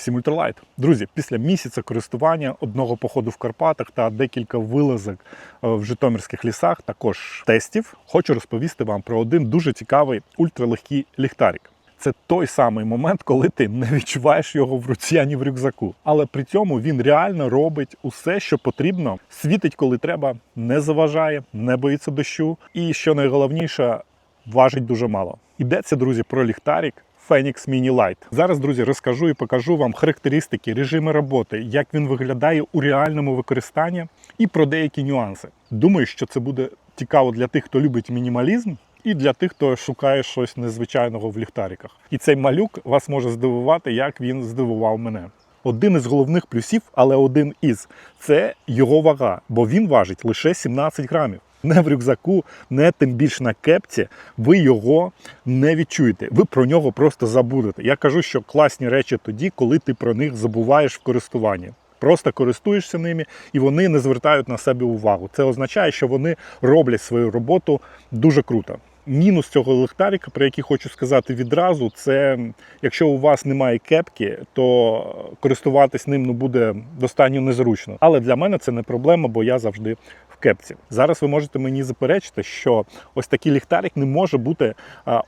Всім ультралайт. Друзі, після місяця користування одного походу в Карпатах та декілька вилазок е, в Житомирських лісах, також тестів, хочу розповісти вам про один дуже цікавий ультралегкий ліхтарик. Це той самий момент, коли ти не відчуваєш його в руці ані в рюкзаку. Але при цьому він реально робить усе, що потрібно, світить, коли треба, не заважає, не боїться дощу. І що найголовніше, важить дуже мало. Йдеться, друзі, про ліхтарик Phoenix Mini Light. Зараз, друзі, розкажу і покажу вам характеристики, режими роботи, як він виглядає у реальному використанні і про деякі нюанси. Думаю, що це буде цікаво для тих, хто любить мінімалізм. І для тих, хто шукає щось незвичайного в ліхтариках. І цей малюк вас може здивувати, як він здивував мене. Один із головних плюсів, але один із це його вага, бо він важить лише 17 грамів. Не в рюкзаку, не тим більш на кепці, ви його не відчуєте. Ви про нього просто забудете. Я кажу, що класні речі тоді, коли ти про них забуваєш в користуванні. Просто користуєшся ними і вони не звертають на себе увагу. Це означає, що вони роблять свою роботу дуже круто. Мінус цього ліхтарика, про який хочу сказати відразу, це якщо у вас немає кепки, то користуватись ним ну, буде достатньо незручно. Але для мене це не проблема, бо я завжди в кепці. Зараз ви можете мені заперечити, що ось такий ліхтарик не може бути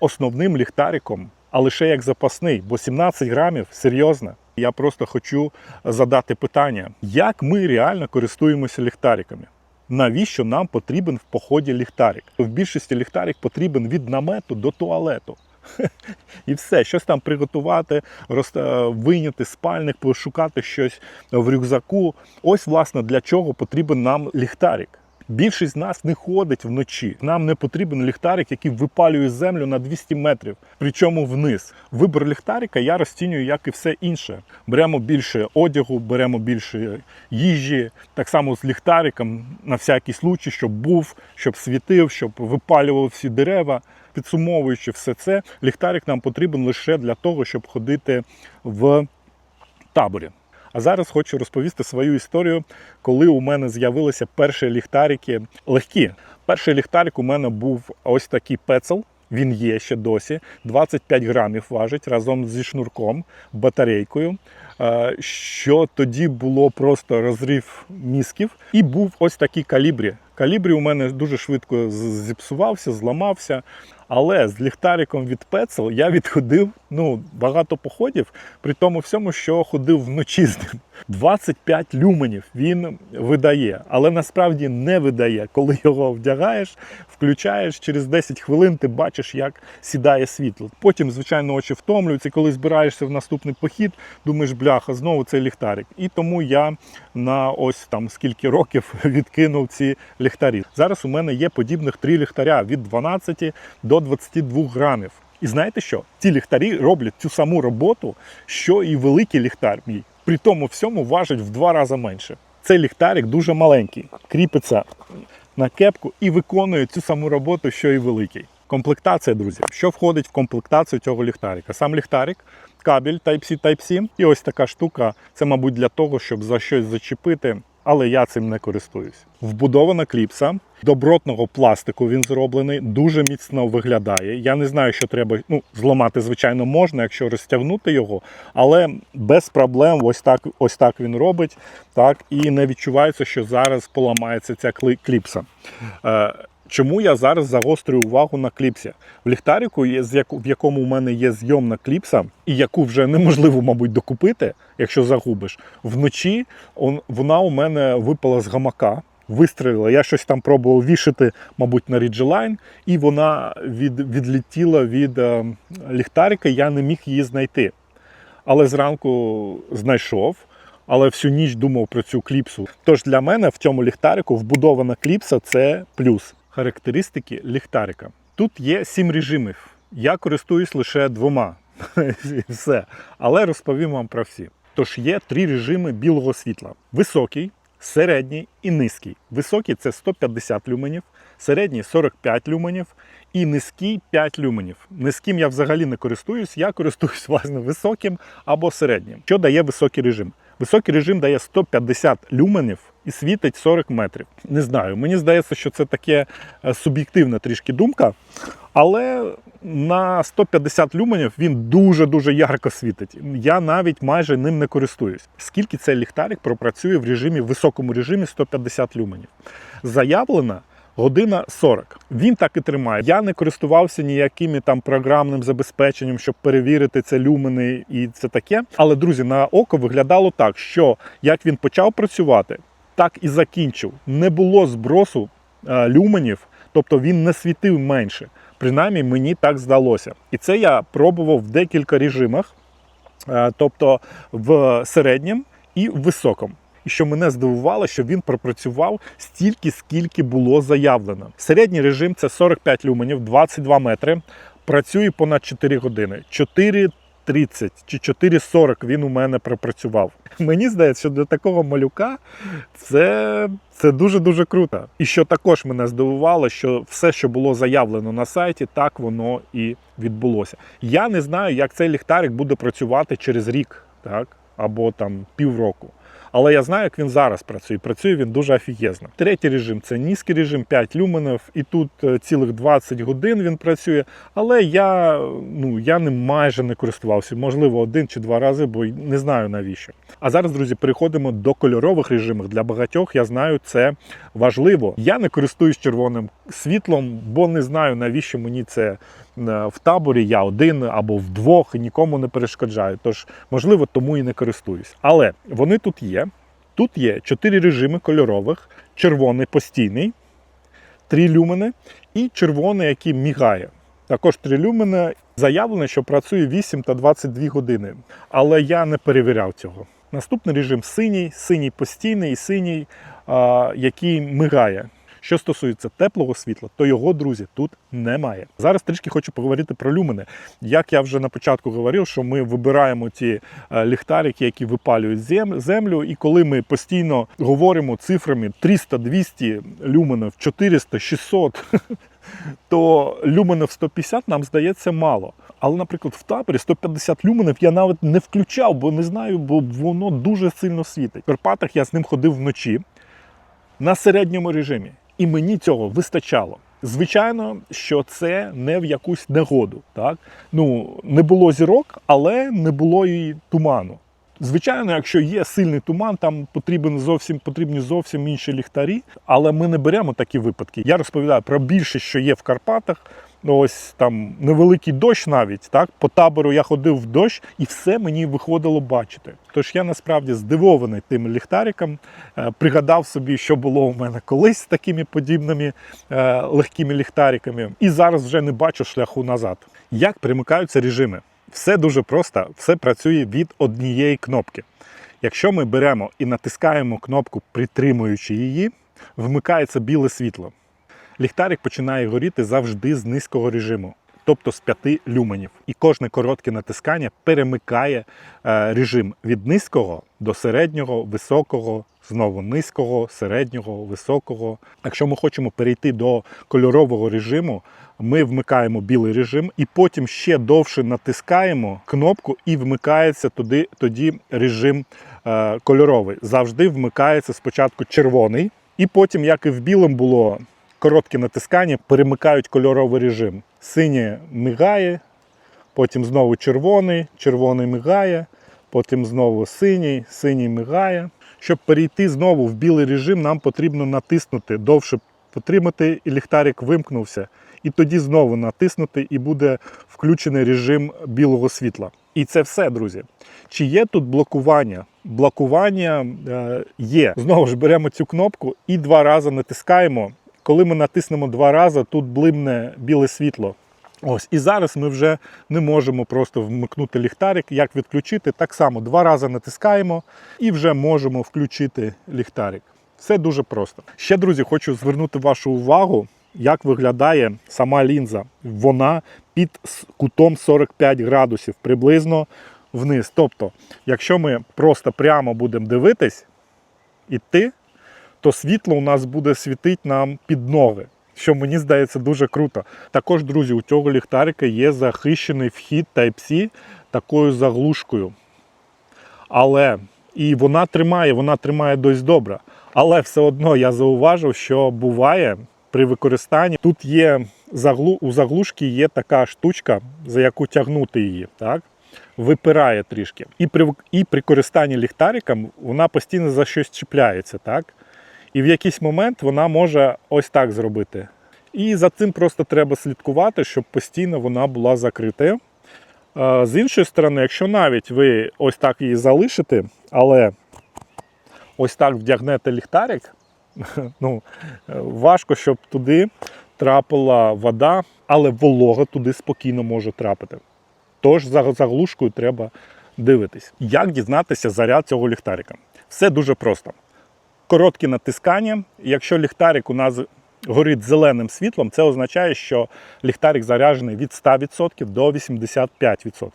основним ліхтариком, а лише як запасний, бо 17 грамів серйозно. Я просто хочу задати питання, як ми реально користуємося ліхтариками? Навіщо нам потрібен в поході ліхтарик? В більшості ліхтарик потрібен від намету до туалету. І все, щось там приготувати, роз... е, спальник, пошукати щось в рюкзаку. Ось, власне, для чого потрібен нам ліхтарик. Більшість з нас не ходить вночі. Нам не потрібен ліхтарик, який випалює землю на 200 метрів, причому вниз. Вибір ліхтарика я розцінюю, як і все інше. Беремо більше одягу, беремо більше їжі, так само з ліхтариком на всякий случай, щоб був, щоб світив, щоб випалював всі дерева. Підсумовуючи все це, ліхтарик нам потрібен лише для того, щоб ходити в таборі. А зараз хочу розповісти свою історію, коли у мене з'явилися перші ліхтарики легкі. Перший ліхтарик у мене був ось такий пецел. Він є ще досі. 25 грамів важить разом зі шнурком, батарейкою. е, Що тоді було просто розрив мізків. І був ось такий калібрі. Калібрі у мене дуже швидко зіпсувався, зламався. Але з ліхтариком від Пецел я відходив ну, багато походів, при тому всьому, що ходив вночі з ним. 25 люменів він видає, але насправді не видає. Коли його вдягаєш, включаєш, через 10 хвилин ти бачиш, як сідає світло. Потім, звичайно, очі втомлюються. Коли збираєшся в наступний похід, думаєш, бляха, знову цей ліхтарик. І тому я на ось там скільки років відкинув ці ліхтарі. Зараз у мене є подібних три ліхтаря від 12 до 22 грамів. І знаєте що? Ці ліхтарі роблять цю саму роботу, що і великий ліхтар мій. При тому всьому важить в два рази менше. Цей ліхтарик дуже маленький, кріпиться на кепку і виконує цю саму роботу, що і великий. Комплектація, друзі. Що входить в комплектацію цього ліхтарика? Сам ліхтарик, кабель Type-C, Type-C і ось така штука. Це, мабуть, для того, щоб за щось зачепити. Але я цим не користуюсь. Вбудована кліпса добротного пластику. Він зроблений, дуже міцно виглядає. Я не знаю, що треба. Ну, зламати, звичайно, можна, якщо розтягнути його, але без проблем, ось так, ось так він робить. Так, і не відчувається, що зараз поламається ця клі- кліпса. Е, Чому я зараз загострюю увагу на кліпсі? В ліхтаріку, в якому у мене є зйомна кліпса, і яку вже неможливо, мабуть, докупити, якщо загубиш. Вночі вона у мене випала з гамака, вистрілила. Я щось там пробував вішати, мабуть, на Ridgeline, і вона від, відлетіла від е, ліхтарика, я не міг її знайти. Але зранку знайшов. Але всю ніч думав про цю кліпсу. Тож для мене в цьому ліхтарику вбудована кліпса це плюс. Характеристики ліхтарика. Тут є сім режимів. Я користуюсь лише двома. Все. Але розповім вам про всі. Тож є три режими білого світла: високий, середній і низький. Високий це 150 люменів, середній 45 люменів і низький 5 люменів. Низьким я взагалі не користуюсь, я користуюсь власне високим або середнім. Що дає високий режим? Високий режим дає 150 люменів і світить 40 метрів. Не знаю, мені здається, що це таке е, суб'єктивна трішки думка. Але на 150 люменів він дуже-дуже ярко світить. Я навіть майже ним не користуюсь. Скільки цей ліхтарик пропрацює в режимі, в високому режимі 150 люменів? Заявлена година 40. Він так і тримає. Я не користувався ніякими там програмним забезпеченням, щоб перевірити це люмени і це таке. Але друзі, на око виглядало так, що як він почав працювати, так і закінчив. Не було збросу е, люменів, тобто він не світив менше. Принаймні мені так здалося. І це я пробував в декілька режимах, е, тобто в середньому і в високому. І що мене здивувало, що він пропрацював стільки, скільки було заявлено. Середній режим це 45 люменів, 22 метри. Працює понад 4 години. 4.30 чи 4.40 він у мене пропрацював. Мені здається, що для такого малюка це, це дуже-дуже круто. І що також мене здивувало, що все, що було заявлено на сайті, так воно і відбулося. Я не знаю, як цей ліхтарик буде працювати через рік, так, або там півроку. Але я знаю, як він зараз працює. Працює він дуже офігезно. Третій режим це низький режим, 5 люменів, і тут е, цілих 20 годин він працює. Але я, ну, я ним майже не користувався. Можливо, один чи два рази, бо не знаю навіщо. А зараз, друзі, переходимо до кольорових режимів. Для багатьох я знаю, це важливо. Я не користуюсь червоним світлом, бо не знаю, навіщо мені це в таборі. Я один або вдвох нікому не перешкоджаю. Тож, можливо, тому і не користуюсь. Але вони тут є. Тут є чотири режими кольорових: червоний постійний, три люмени і червоний, який мігає. Також три люмени заявлено, що працює 8 та 22 години. Але я не перевіряв цього. Наступний режим синій, синій постійний і синій, який мигає. Що стосується теплого світла, то його, друзі, тут немає. Зараз трішки хочу поговорити про люмени. Як я вже на початку говорив, що ми вибираємо ті е, ліхтарики, які випалюють землю, і коли ми постійно говоримо цифрами 300-200 люменів, 400, 600, то люменів 150 нам здається мало. Але, наприклад, в таборі 150 люменів я навіть не включав, бо не знаю, бо воно дуже сильно світить. В Карпатах я з ним ходив вночі на середньому режимі, і мені цього вистачало. Звичайно, що це не в якусь негоду. Так? Ну, не було зірок, але не було і туману. Звичайно, якщо є сильний туман, там потрібен зовсім потрібні зовсім інші ліхтарі, але ми не беремо такі випадки. Я розповідаю про більше, що є в Карпатах. Ну, Ось там невеликий дощ навіть так по табору я ходив в дощ, і все мені виходило бачити. Тож я насправді здивований тим ліхтариком. Е, Пригадав собі, що було у мене колись з такими подібними е, легкими ліхтариками, і зараз вже не бачу шляху назад. Як примикаються режими? Все дуже просто, все працює від однієї кнопки. Якщо ми беремо і натискаємо кнопку, притримуючи її, вмикається біле світло. Ліхтарик починає горіти завжди з низького режиму, тобто з 5 люменів. І кожне коротке натискання перемикає е, режим від низького до середнього, високого, знову низького, середнього, високого. Якщо ми хочемо перейти до кольорового режиму, ми вмикаємо білий режим і потім ще довше натискаємо кнопку і вмикається туди, тоді режим е, кольоровий. Завжди вмикається спочатку червоний, і потім, як і в білому було коротке натискання, перемикають кольоровий режим. Синє мигає, потім знову червоний, червоний мигає, потім знову синій, синій мигає. Щоб перейти знову в білий режим, нам потрібно натиснути довше потримати, і ліхтарик вимкнувся. І тоді знову натиснути, і буде включений режим білого світла. І це все, друзі. Чи є тут блокування? Блокування е, є. Знову ж беремо цю кнопку і два рази натискаємо. Коли ми натиснемо два рази, тут блимне біле світло. Ось, і зараз ми вже не можемо просто вмикнути ліхтарик. Як відключити? Так само два рази натискаємо і вже можемо включити ліхтарик. Все дуже просто. Ще, друзі, хочу звернути вашу увагу, як виглядає сама лінза. Вона під кутом 45 градусів приблизно вниз. Тобто, якщо ми просто прямо будемо дивитись, іти, то світло у нас буде світити нам під ноги. Що мені здається дуже круто. Також, друзі, у цього ліхтарика є захищений вхід Type-C такою заглушкою. Але і вона тримає, вона тримає досить добре. Але все одно я зауважив, що буває при використанні тут є заглу, у заглушки є така штучка, за яку тягнути її. Так? Випирає трішки. І при, і при користанні ліхтариком вона постійно за щось чіпляється. Так? І в якийсь момент вона може ось так зробити. І за цим просто треба слідкувати, щоб постійно вона була закрита. Е, З іншої сторони, якщо навіть ви ось так її залишите, але ось так вдягнете ліхтарик, ну, е, важко, щоб туди трапила вода, але волога туди спокійно може трапити. Тож за заглушкою треба дивитись. Як дізнатися заряд цього ліхтарика? Все дуже просто. Короткі натискання. Якщо ліхтарик у нас горить зеленим світлом, це означає, що ліхтарик заряджений від 100% до 85%.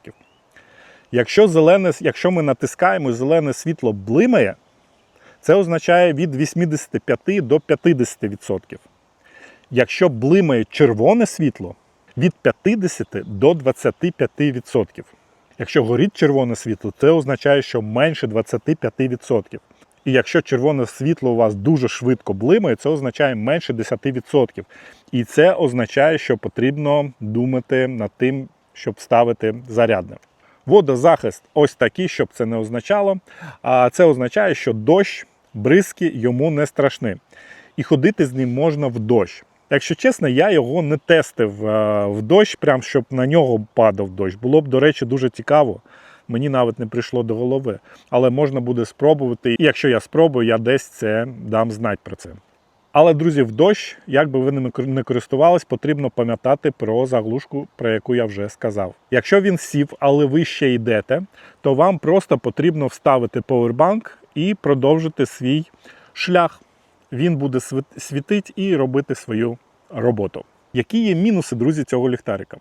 Якщо, зелене, якщо ми натискаємо і зелене світло блимає, це означає від 85 до 50%. Якщо блимає червоне світло, від 50 до 25%. Якщо горить червоне світло, це означає, що менше 25%. І якщо червоне світло у вас дуже швидко блимає, це означає менше 10%. І це означає, що потрібно думати над тим, щоб ставити зарядне. Водозахист ось такий, щоб це не означало. А це означає, що дощ, бризки йому не страшні. І ходити з ним можна в дощ. Якщо чесно, я його не тестив е, в дощ, прям щоб на нього падав дощ. Було б, до речі, дуже цікаво. Мені навіть не прийшло до голови. Але можна буде спробувати. І якщо я спробую, я десь це дам знати про це. Але, друзі, в дощ, як би ви ними не користувались, потрібно пам'ятати про заглушку, про яку я вже сказав. Якщо він сів, але ви ще йдете, то вам просто потрібно вставити повербанк і продовжити свій шлях. Він буде світити і робити свою роботу. Які є мінуси, друзі, цього ліхтарика?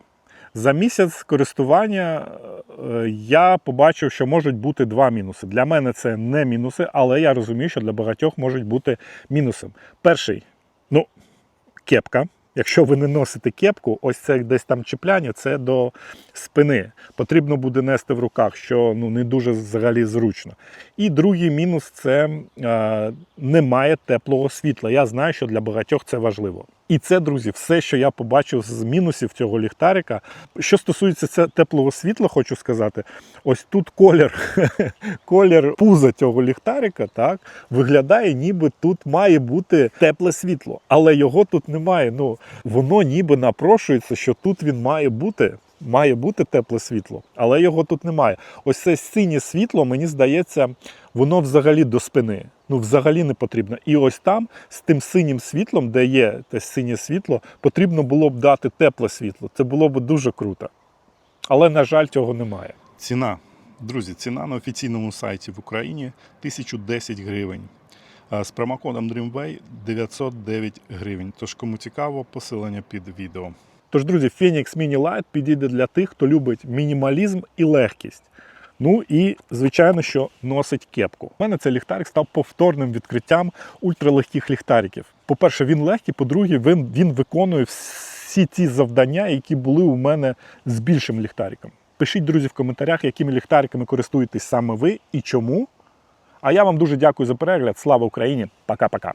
За місяць користування е, я побачив, що можуть бути два мінуси. Для мене це не мінуси, але я розумію, що для багатьох можуть бути мінусом. Перший, ну, кепка. Якщо ви не носите кепку, ось це десь там чіпляння, це до спини. Потрібно буде нести в руках, що ну, не дуже взагалі зручно. І другий мінус це е, немає теплого світла. Я знаю, що для багатьох це важливо. І це, друзі, все, що я побачив з мінусів цього ліхтарика. Що стосується теплого світла, хочу сказати, ось тут колір, колір пуза цього ліхтарика так, виглядає, ніби тут має бути тепле світло, але його тут немає. Ну, воно ніби напрошується, що тут він має бути. Має бути тепле світло, але його тут немає. Ось це синє світло, мені здається, воно взагалі до спини. Ну, взагалі не потрібно. І ось там, з тим синім світлом, де є те синє світло, потрібно було б дати тепле світло. Це було б дуже круто. Але, на жаль, цього немає. Ціна. Друзі, ціна на офіційному сайті в Україні 1010 гривень. З промокодом DREAMWAY 909 гривень. Тож, кому цікаво, посилання під відео. Тож, друзі, Phoenix Mini Lite підійде для тих, хто любить мінімалізм і легкість. Ну і, звичайно, що носить кепку. У мене цей ліхтарик став повторним відкриттям ультралегких ліхтариків. По-перше, він легкий, по-друге, він, він виконує всі ті завдання, які були у мене з більшим ліхтариком. Пишіть, друзі, в коментарях, якими ліхтариками користуєтесь саме ви і чому. А я вам дуже дякую за перегляд. Слава Україні! Пока-пока!